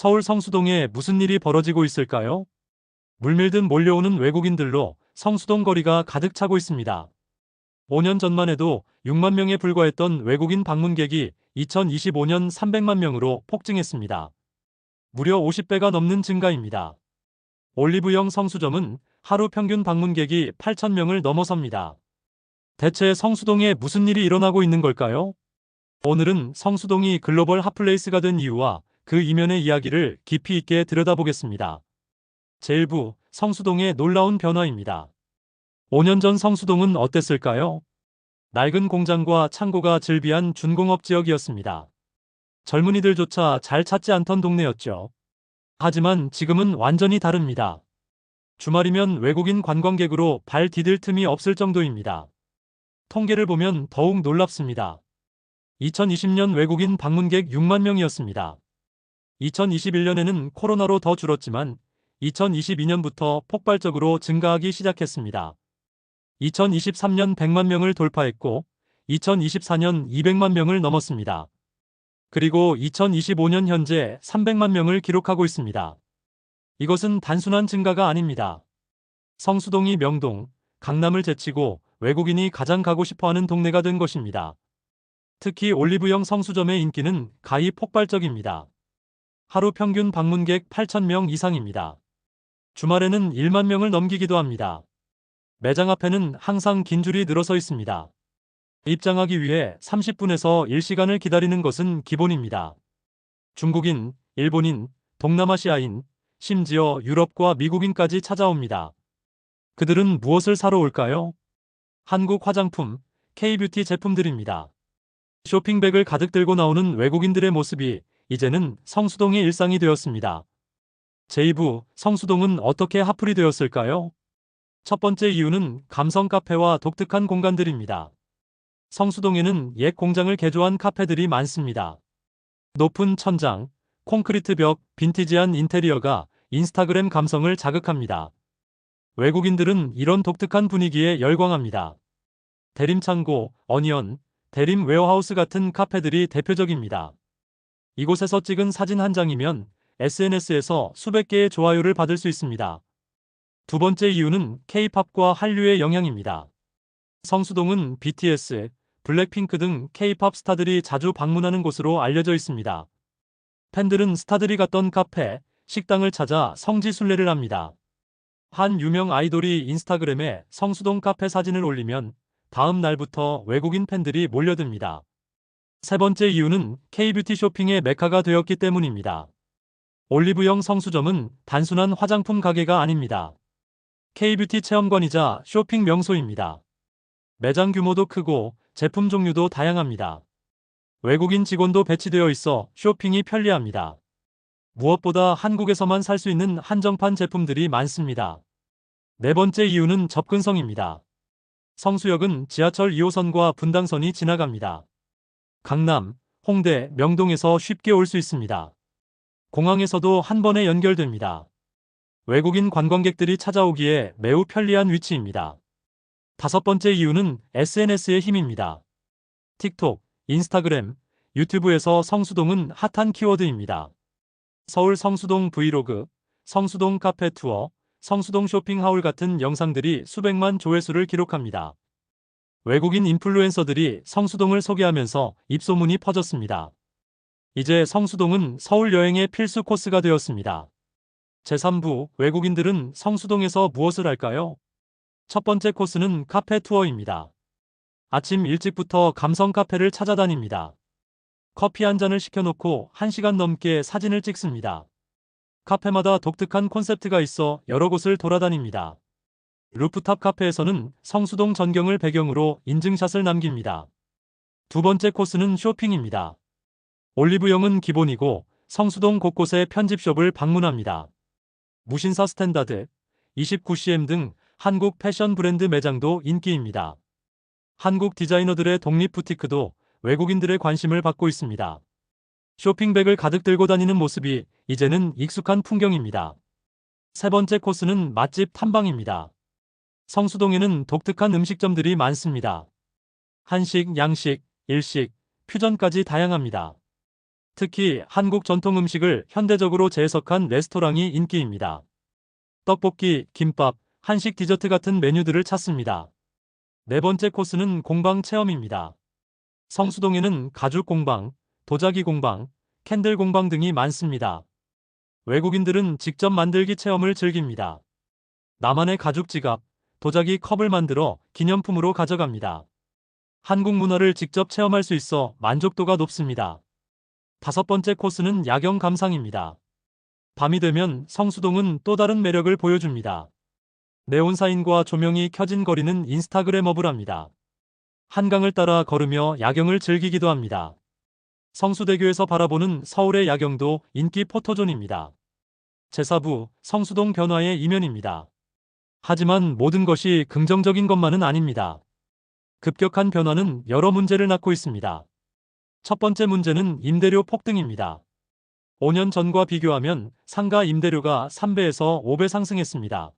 서울 성수동에 무슨 일이 벌어지고 있을까요? 물밀듯 몰려오는 외국인들로 성수동 거리가 가득 차고 있습니다. 5년 전만 해도 6만 명에 불과했던 외국인 방문객이 2025년 300만 명으로 폭증했습니다. 무려 50배가 넘는 증가입니다. 올리브영 성수점은 하루 평균 방문객이 8천 명을 넘어섭니다. 대체 성수동에 무슨 일이 일어나고 있는 걸까요? 오늘은 성수동이 글로벌 핫플레이스가 된 이유와 그 이면의 이야기를 깊이 있게 들여다보겠습니다. 제1부 성수동의 놀라운 변화입니다. 5년 전 성수동은 어땠을까요? 낡은 공장과 창고가 즐비한 준공업 지역이었습니다. 젊은이들조차 잘 찾지 않던 동네였죠. 하지만 지금은 완전히 다릅니다. 주말이면 외국인 관광객으로 발 디딜 틈이 없을 정도입니다. 통계를 보면 더욱 놀랍습니다. 2020년 외국인 방문객 6만 명이었습니다. 2021년에는 코로나로 더 줄었지만 2022년부터 폭발적으로 증가하기 시작했습니다. 2023년 100만 명을 돌파했고 2024년 200만 명을 넘었습니다. 그리고 2025년 현재 300만 명을 기록하고 있습니다. 이것은 단순한 증가가 아닙니다. 성수동이 명동, 강남을 제치고 외국인이 가장 가고 싶어하는 동네가 된 것입니다. 특히 올리브영 성수점의 인기는 가히 폭발적입니다. 하루 평균 방문객 8,000명 이상입니다. 주말에는 1만 명을 넘기기도 합니다. 매장 앞에는 항상 긴 줄이 늘어서 있습니다. 입장하기 위해 30분에서 1시간을 기다리는 것은 기본입니다. 중국인, 일본인, 동남아시아인, 심지어 유럽과 미국인까지 찾아옵니다. 그들은 무엇을 사러 올까요? 한국 화장품, K-뷰티 제품들입니다. 쇼핑백을 가득 들고 나오는 외국인들의 모습이 이제는 성수동의 일상이 되었습니다. 제2부 성수동은 어떻게 핫플이 되었을까요? 첫 번째 이유는 감성 카페와 독특한 공간들입니다. 성수동에는 옛 공장을 개조한 카페들이 많습니다. 높은 천장, 콘크리트 벽, 빈티지한 인테리어가 인스타그램 감성을 자극합니다. 외국인들은 이런 독특한 분위기에 열광합니다. 대림창고, 어니언, 대림 웨어하우스 같은 카페들이 대표적입니다. 이곳에서 찍은 사진 한 장이면 SNS에서 수백 개의 좋아요를 받을 수 있습니다. 두 번째 이유는 K-팝과 한류의 영향입니다. 성수동은 BTS, 블랙핑크 등 K-팝 스타들이 자주 방문하는 곳으로 알려져 있습니다. 팬들은 스타들이 갔던 카페, 식당을 찾아 성지순례를 합니다. 한 유명 아이돌이 인스타그램에 성수동 카페 사진을 올리면 다음 날부터 외국인 팬들이 몰려듭니다. 세 번째 이유는 K-뷰티 쇼핑의 메카가 되었기 때문입니다. 올리브영 성수점은 단순한 화장품 가게가 아닙니다. K-뷰티 체험관이자 쇼핑 명소입니다. 매장 규모도 크고 제품 종류도 다양합니다. 외국인 직원도 배치되어 있어 쇼핑이 편리합니다. 무엇보다 한국에서만 살 수 있는 한정판 제품들이 많습니다. 네 번째 이유는 접근성입니다. 성수역은 지하철 2호선과 분당선이 지나갑니다. 강남, 홍대, 명동에서 쉽게 올 수 있습니다. 공항에서도 한 번에 연결됩니다. 외국인 관광객들이 찾아오기에 매우 편리한 위치입니다. 다섯 번째 이유는 SNS의 힘입니다. 틱톡, 인스타그램, 유튜브에서 성수동은 핫한 키워드입니다. 서울 성수동 브이로그, 성수동 카페 투어, 성수동 쇼핑 하울 같은 영상들이 수백만 조회수를 기록합니다. 외국인 인플루엔서들이 성수동을 소개하면서 입소문이 퍼졌습니다. 이제 성수동은 서울 여행의 필수 코스가 되었습니다. 제3부 외국인들은 성수동에서 무엇을 할까요? 첫 번째 코스는 카페 투어입니다. 아침 일찍부터 감성 카페를 찾아다닙니다. 커피 한 잔을 시켜놓고 1시간 넘게 사진을 찍습니다. 카페마다 독특한 콘셉트가 있어 여러 곳을 돌아다닙니다. 루프탑 카페에서는 성수동 전경을 배경으로 인증샷을 남깁니다. 두 번째 코스는 쇼핑입니다. 올리브영은 기본이고 성수동 곳곳에 편집숍을 방문합니다. 무신사 스탠다드, 29cm 등 한국 패션 브랜드 매장도 인기입니다. 한국 디자이너들의 독립 부티크도 외국인들의 관심을 받고 있습니다. 쇼핑백을 가득 들고 다니는 모습이 이제는 익숙한 풍경입니다. 세 번째 코스는 맛집 탐방입니다. 성수동에는 독특한 음식점들이 많습니다. 한식, 양식, 일식, 퓨전까지 다양합니다. 특히 한국 전통 음식을 현대적으로 재해석한 레스토랑이 인기입니다. 떡볶이, 김밥, 한식 디저트 같은 메뉴들을 찾습니다. 네 번째 코스는 공방 체험입니다. 성수동에는 가죽 공방, 도자기 공방, 캔들 공방 등이 많습니다. 외국인들은 직접 만들기 체험을 즐깁니다. 나만의 가죽 지갑, 도자기 컵을 만들어 기념품으로 가져갑니다. 한국 문화를 직접 체험할 수 있어 만족도가 높습니다. 다섯 번째 코스는 야경 감상입니다. 밤이 되면 성수동은 또 다른 매력을 보여줍니다. 네온사인과 조명이 켜진 거리는 인스타그램어블합니다. 한강을 따라 걸으며 야경을 즐기기도 합니다. 성수대교에서 바라보는 서울의 야경도 인기 포토존입니다. 제4부 성수동 변화의 이면입니다. 하지만 모든 것이 긍정적인 것만은 아닙니다. 급격한 변화는 여러 문제를 낳고 있습니다. 첫 번째 문제는 임대료 폭등입니다. 5년 전과 비교하면 상가 임대료가 3배에서 5배 상승했습니다.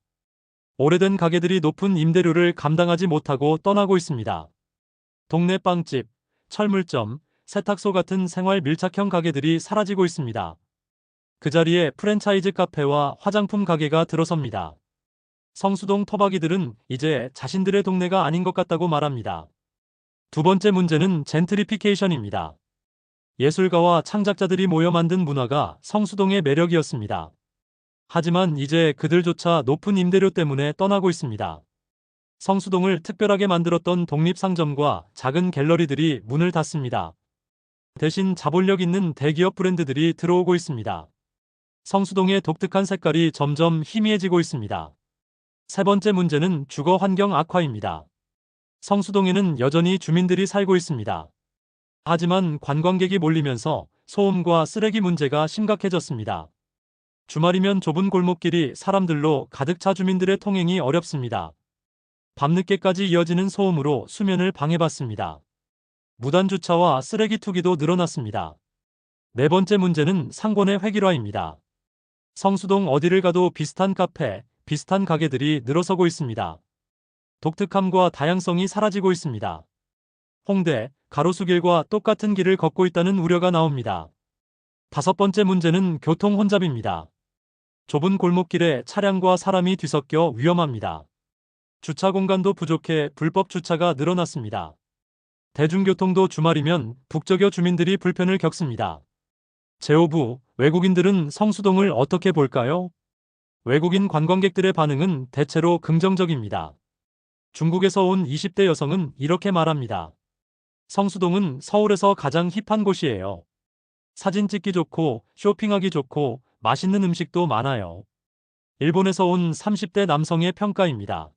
오래된 가게들이 높은 임대료를 감당하지 못하고 떠나고 있습니다. 동네 빵집, 철물점, 세탁소 같은 생활 밀착형 가게들이 사라지고 있습니다. 그 자리에 프랜차이즈 카페와 화장품 가게가 들어섭니다. 성수동 토박이들은 이제 자신들의 동네가 아닌 것 같다고 말합니다. 두 번째 문제는 젠트리피케이션입니다. 예술가와 창작자들이 모여 만든 문화가 성수동의 매력이었습니다. 하지만 이제 그들조차 높은 임대료 때문에 떠나고 있습니다. 성수동을 특별하게 만들었던 독립상점과 작은 갤러리들이 문을 닫습니다. 대신 자본력 있는 대기업 브랜드들이 들어오고 있습니다. 성수동의 독특한 색깔이 점점 희미해지고 있습니다. 세 번째 문제는 주거 환경 악화입니다. 성수동에는 여전히 주민들이 살고 있습니다. 하지만 관광객이 몰리면서 소음과 쓰레기 문제가 심각해졌습니다. 주말이면 좁은 골목길이 사람들로 가득 차 주민들의 통행이 어렵습니다. 밤늦게까지 이어지는 소음으로 수면을 방해받습니다. 무단 주차와 쓰레기 투기도 늘어났습니다. 네 번째 문제는 상권의 획일화입니다. 성수동 어디를 가도 비슷한 카페, 비슷한 가게들이 늘어서고 있습니다. 독특함과 다양성이 사라지고 있습니다. 홍대, 가로수길과 똑같은 길을 걷고 있다는 우려가 나옵니다. 다섯 번째 문제는 교통 혼잡입니다. 좁은 골목길에 차량과 사람이 뒤섞여 위험합니다. 주차 공간도 부족해 불법 주차가 늘어났습니다. 대중교통도 주말이면 북적여 주민들이 불편을 겪습니다. 제5부 외국인들은 성수동을 어떻게 볼까요? 외국인 관광객들의 반응은 대체로 긍정적입니다. 중국에서 온 20대 여성은 이렇게 말합니다. 성수동은 서울에서 가장 힙한 곳이에요. 사진 찍기 좋고 쇼핑하기 좋고 맛있는 음식도 많아요. 일본에서 온 30대 남성의 평가입니다.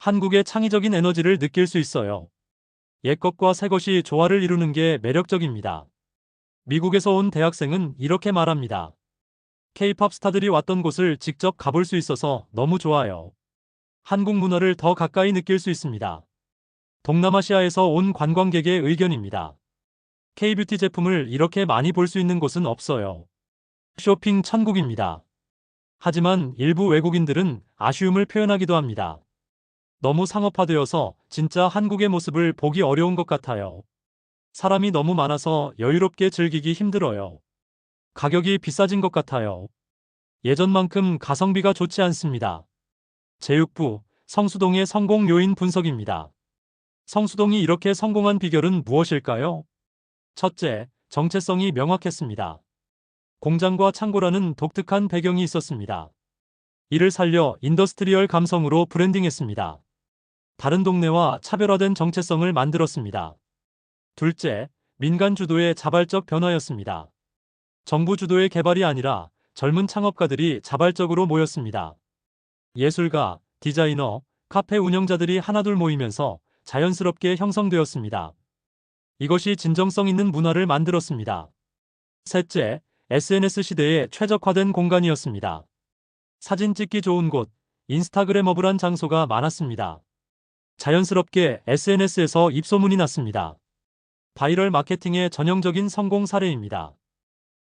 한국의 창의적인 에너지를 느낄 수 있어요. 옛것과 새것이 조화를 이루는 게 매력적입니다. 미국에서 온 대학생은 이렇게 말합니다. K-팝 스타들이 왔던 곳을 직접 가볼 수 있어서 너무 좋아요. 한국 문화를 더 가까이 느낄 수 있습니다. 동남아시아에서 온 관광객의 의견입니다. K-뷰티 제품을 이렇게 많이 볼 수 있는 곳은 없어요. 쇼핑 천국입니다. 하지만 일부 외국인들은 아쉬움을 표현하기도 합니다. 너무 상업화되어서 진짜 한국의 모습을 보기 어려운 것 같아요. 사람이 너무 많아서 여유롭게 즐기기 힘들어요. 가격이 비싸진 것 같아요. 예전만큼 가성비가 좋지 않습니다. 제6부 성수동의 성공 요인 분석입니다. 성수동이 이렇게 성공한 비결은 무엇일까요? 첫째, 정체성이 명확했습니다. 공장과 창고라는 독특한 배경이 있었습니다. 이를 살려 인더스트리얼 감성으로 브랜딩했습니다. 다른 동네와 차별화된 정체성을 만들었습니다. 둘째, 민간 주도의 자발적 변화였습니다. 정부 주도의 개발이 아니라 젊은 창업가들이 자발적으로 모였습니다. 예술가, 디자이너, 카페 운영자들이 하나둘 모이면서 자연스럽게 형성되었습니다. 이것이 진정성 있는 문화를 만들었습니다. 셋째, SNS 시대에 최적화된 공간이었습니다. 사진 찍기 좋은 곳, 인스타그램어블한 장소가 많았습니다. 자연스럽게 SNS에서 입소문이 났습니다. 바이럴 마케팅의 전형적인 성공 사례입니다.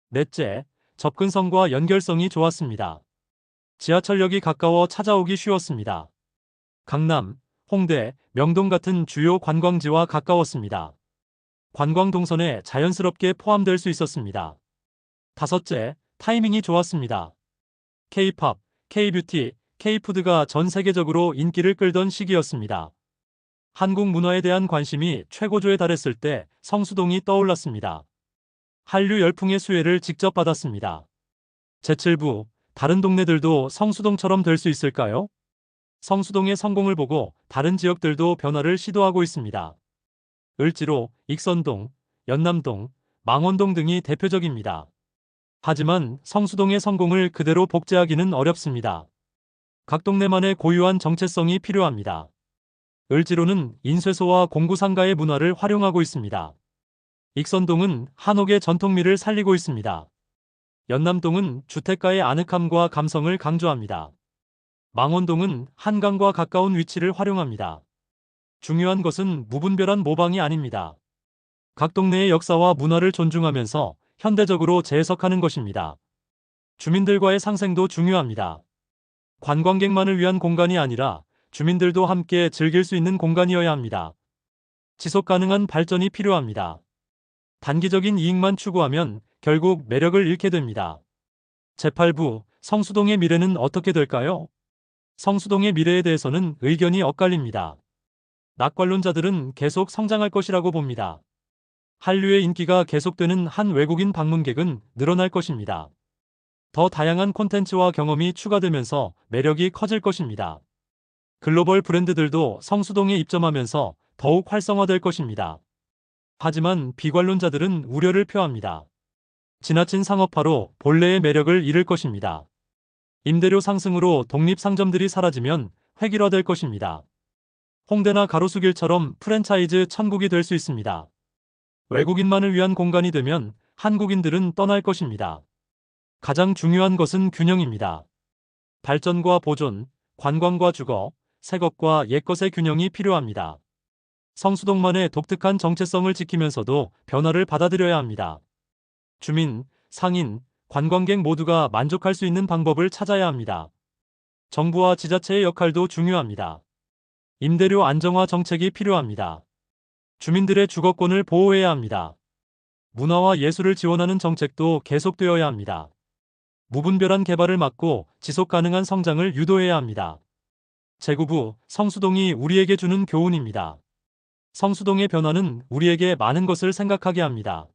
넷째, 접근성과 연결성이 좋았습니다. 지하철역이 가까워 찾아오기 쉬웠습니다. 강남, 홍대, 명동 같은 주요 관광지와 가까웠습니다. 관광 동선에 자연스럽게 포함될 수 있었습니다. 다섯째, 타이밍이 좋았습니다. K-팝, K-뷰티, K-푸드가 전 세계적으로 인기를 끌던 시기였습니다. 한국 문화에 대한 관심이 최고조에 달했을 때 성수동이 떠올랐습니다. 한류 열풍의 수혜를 직접 받았습니다. 제7부, 다른 동네들도 성수동처럼 될 수 있을까요? 성수동의 성공을 보고 다른 지역들도 변화를 시도하고 있습니다. 을지로, 익선동, 연남동, 망원동 등이 대표적입니다. 하지만 성수동의 성공을 그대로 복제하기는 어렵습니다. 각 동네만의 고유한 정체성이 필요합니다. 을지로는 인쇄소와 공구상가의 문화를 활용하고 있습니다. 익선동은 한옥의 전통미를 살리고 있습니다. 연남동은 주택가의 아늑함과 감성을 강조합니다. 망원동은 한강과 가까운 위치를 활용합니다. 중요한 것은 무분별한 모방이 아닙니다. 각 동네의 역사와 문화를 존중하면서 현대적으로 재해석하는 것입니다. 주민들과의 상생도 중요합니다. 관광객만을 위한 공간이 아니라 주민들도 함께 즐길 수 있는 공간이어야 합니다. 지속 가능한 발전이 필요합니다. 단기적인 이익만 추구하면 결국 매력을 잃게 됩니다. 제8부 성수동의 미래는 어떻게 될까요? 성수동의 미래에 대해서는 의견이 엇갈립니다. 낙관론자들은 계속 성장할 것이라고 봅니다. 한류의 인기가 계속되는 한 외국인 방문객은 늘어날 것입니다. 더 다양한 콘텐츠와 경험이 추가되면서 매력이 커질 것입니다. 글로벌 브랜드들도 성수동에 입점하면서 더욱 활성화될 것입니다. 하지만 비관론자들은 우려를 표합니다. 지나친 상업화로 본래의 매력을 잃을 것입니다. 임대료 상승으로 독립 상점들이 사라지면 획일화될 것입니다. 홍대나 가로수길처럼 프랜차이즈 천국이 될 수 있습니다. 외국인만을 위한 공간이 되면 한국인들은 떠날 것입니다. 가장 중요한 것은 균형입니다. 발전과 보존, 관광과 주거, 새것과 옛것의 균형이 필요합니다. 성수동만의 독특한 정체성을 지키면서도 변화를 받아들여야 합니다. 주민, 상인, 관광객 모두가 만족할 수 있는 방법을 찾아야 합니다. 정부와 지자체의 역할도 중요합니다. 임대료 안정화 정책이 필요합니다. 주민들의 주거권을 보호해야 합니다. 문화와 예술을 지원하는 정책도 계속되어야 합니다. 무분별한 개발을 막고 지속 가능한 성장을 유도해야 합니다. 제9부 성수동이 우리에게 주는 교훈입니다. 성수동의 변화는 우리에게 많은 것을 생각하게 합니다.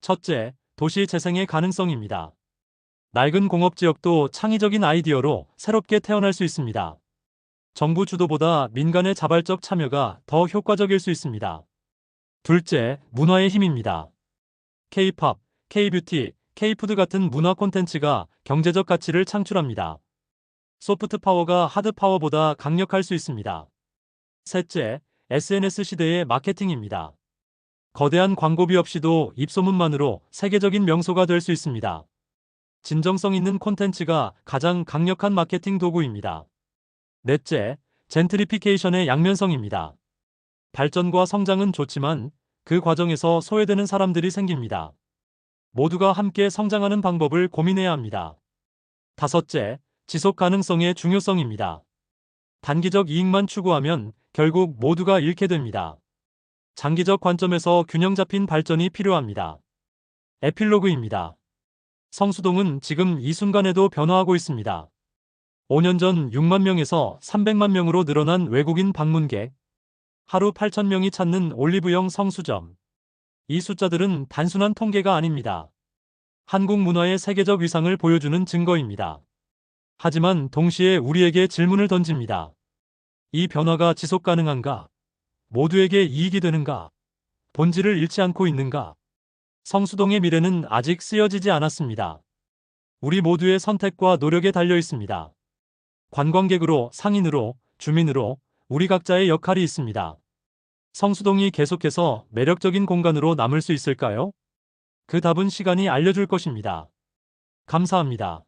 첫째, 도시 재생의 가능성입니다. 낡은 공업지역도 창의적인 아이디어로 새롭게 태어날 수 있습니다. 정부 주도보다 민간의 자발적 참여가 더 효과적일 수 있습니다. 둘째, 문화의 힘입니다. K-팝, K-뷰티, K-푸드 같은 문화 콘텐츠가 경제적 가치를 창출합니다. 소프트 파워가 하드 파워보다 강력할 수 있습니다. 셋째, SNS 시대의 마케팅입니다. 거대한 광고비 없이도 입소문만으로 세계적인 명소가 될 수 있습니다. 진정성 있는 콘텐츠가 가장 강력한 마케팅 도구입니다. 넷째, 젠트리피케이션의 양면성입니다. 발전과 성장은 좋지만 그 과정에서 소외되는 사람들이 생깁니다. 모두가 함께 성장하는 방법을 고민해야 합니다. 다섯째, 지속 가능성의 중요성입니다. 단기적 이익만 추구하면 결국 모두가 잃게 됩니다. 장기적 관점에서 균형 잡힌 발전이 필요합니다. 에필로그입니다. 성수동은 지금 이 순간에도 변화하고 있습니다. 5년 전 6만 명에서 300만 명으로 늘어난 외국인 방문객, 하루 8천 명이 찾는 올리브영 성수점. 이 숫자들은 단순한 통계가 아닙니다. 한국 문화의 세계적 위상을 보여주는 증거입니다. 하지만 동시에 우리에게 질문을 던집니다. 이 변화가 지속 가능한가? 모두에게 이익이 되는가? 본질을 잃지 않고 있는가? 성수동의 미래는 아직 쓰여지지 않았습니다. 우리 모두의 선택과 노력에 달려 있습니다. 관광객으로, 상인으로, 주민으로 우리 각자의 역할이 있습니다. 성수동이 계속해서 매력적인 공간으로 남을 수 있을까요? 그 답은 시간이 알려줄 것입니다. 감사합니다.